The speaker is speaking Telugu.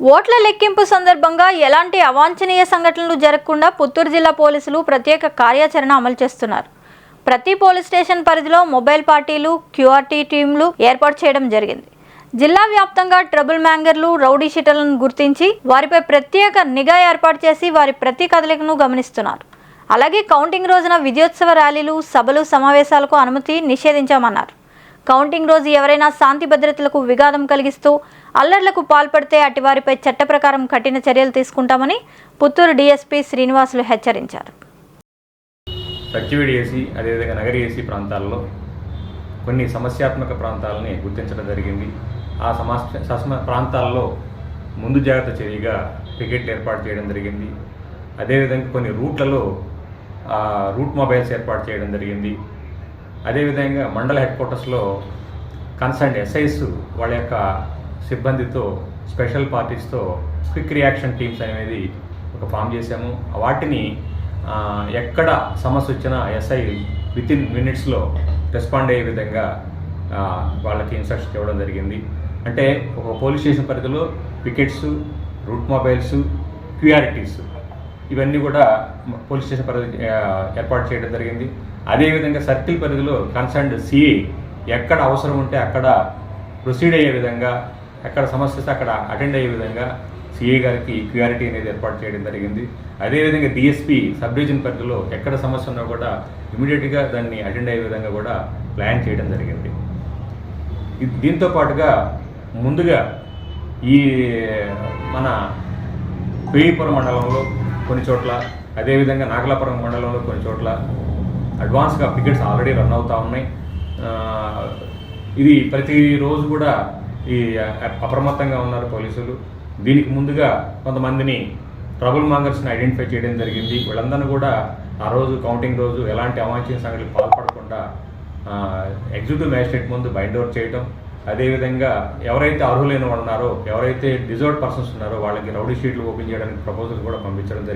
ఓట్ల లెక్కింపు సందర్భంగా ఎలాంటి అవాంఛనీయ సంఘటనలు జరగకుండా పుత్తూరు జిల్లా పోలీసులు ప్రత్యేక కార్యాచరణ అమలు చేస్తున్నారు. ప్రతి పోలీస్ స్టేషన్ పరిధిలో మొబైల్ పార్టీలు క్యూఆర్టీ టీంలు ఏర్పాటు చేయడం జరిగింది. జిల్లా వ్యాప్తంగా ట్రబుల్ మ్యాంగర్లు రౌడీ షీటర్లను గుర్తించి వారిపై ప్రత్యేక నిఘా ఏర్పాటు చేసి వారి ప్రతి కదలికను గమనిస్తున్నారు. అలాగే కౌంటింగ్ రోజున విజయోత్సవ ర్యాలీలు సభలు సమావేశాలకు అనుమతి నిషేధించామన్నారు. కౌంటింగ్ రోజు ఎవరైనా శాంతి భద్రతలకు విఘాతం కలిగిస్తూ అల్లర్లకు పాల్పడితే అటివారిపై చట్ట ప్రకారం కఠిన చర్యలు తీసుకుంటామని పుత్తూరు డీఎస్పీ శ్రీనివాసులు హెచ్చరించారు. సచ్చివిడి ఏసీ అదేవిధంగా నగరి ఏసీ ప్రాంతాల్లో కొన్ని సమస్యాత్మక ప్రాంతాలని గుర్తించడం జరిగింది. ఆ సమస్య సస్మ ప్రాంతాల్లో ముందు జాగ్రత్త చర్యగా పికెట్లు ఏర్పాటు చేయడం జరిగింది. అదేవిధంగా కొన్ని రూట్లలో రూట్ మొబైల్స్ ఏర్పాటు చేయడం జరిగింది. అదేవిధంగా మండల హెడ్ క్వార్టర్స్లో కన్సర్న్ ఎస్ఐస్ వాళ్ళ యొక్క సిబ్బందితో స్పెషల్ పార్టీస్తో క్విక్ రియాక్షన్ టీమ్స్ అనేది ఒక ఫామ్ చేశాము. వాటిని ఎక్కడ సమస్య వచ్చినా ఎస్ఐ విత్ ఇన్ మినిట్స్లో రెస్పాండ్ అయ్యే విధంగా వాళ్ళకి ఇన్స్ట్రక్షన్ ఇవ్వడం జరిగింది. అంటే ఒక పోలీస్ స్టేషన్ పరిధిలో పికెట్స్ రూట్ మొబైల్స్ క్యూఆర్టీస్ ఇవన్నీ కూడా పోలీస్ స్టేషన్ పరిధి ఏర్పాటు చేయడం జరిగింది. అదేవిధంగా సర్కిల్ పరిధిలో కన్సర్న్డ్ సిఐ ఎక్కడ అవసరం ఉంటే అక్కడ ప్రొసీడ్ అయ్యే విధంగా ఎక్కడ సమస్య వస్తే అక్కడ అటెండ్ అయ్యే విధంగా సిఏ గారికి క్యూఆరిటీ అనేది ఏర్పాటు చేయడం జరిగింది. అదేవిధంగా డిఎస్పీ సబ్ డివిజన్ పరిధిలో ఎక్కడ సమస్య ఉన్నా కూడా ఇమీడియట్గా దాన్ని అటెండ్ అయ్యే విధంగా కూడా ప్లాన్ చేయడం జరిగింది. దీంతో పాటుగా ముందుగా ఈ మన పేయిపురం మండలంలో కొన్ని చోట్ల అదేవిధంగా నాగలాపురం మండలంలో కొన్ని చోట్ల అడ్వాన్స్గా పికెట్స్ ఆల్రెడీ రన్ అవుతూ ఉన్నాయి. ఇది ప్రతిరోజు కూడా ఈ అప్రమత్తంగా ఉన్నారు పోలీసులు. దీనికి ముందుగా కొంతమందిని ట్రబుల్ మాంగర్స్ని ఐడెంటిఫై చేయడం జరిగింది. వీళ్ళందరినీ కూడా ఆ రోజు కౌంటింగ్ రోజు ఎలాంటి అవాంఛనీయ సంఘటనలు పాల్పడకుండా ఎగ్జిక్యూటివ్ మ్యాజిస్ట్రేట్ ముందు బైండ్ అవుట్ చేయడం అదేవిధంగా ఎవరైతే అర్హులైన ఉన్నారో ఎవరైతే డిజర్వ్డ్ పర్సన్స్ ఉన్నారో వాళ్ళకి రౌడీ షీట్లు ఓపెన్ చేయడానికి ప్రపోజల్ కూడా పంపించడం జరిగింది.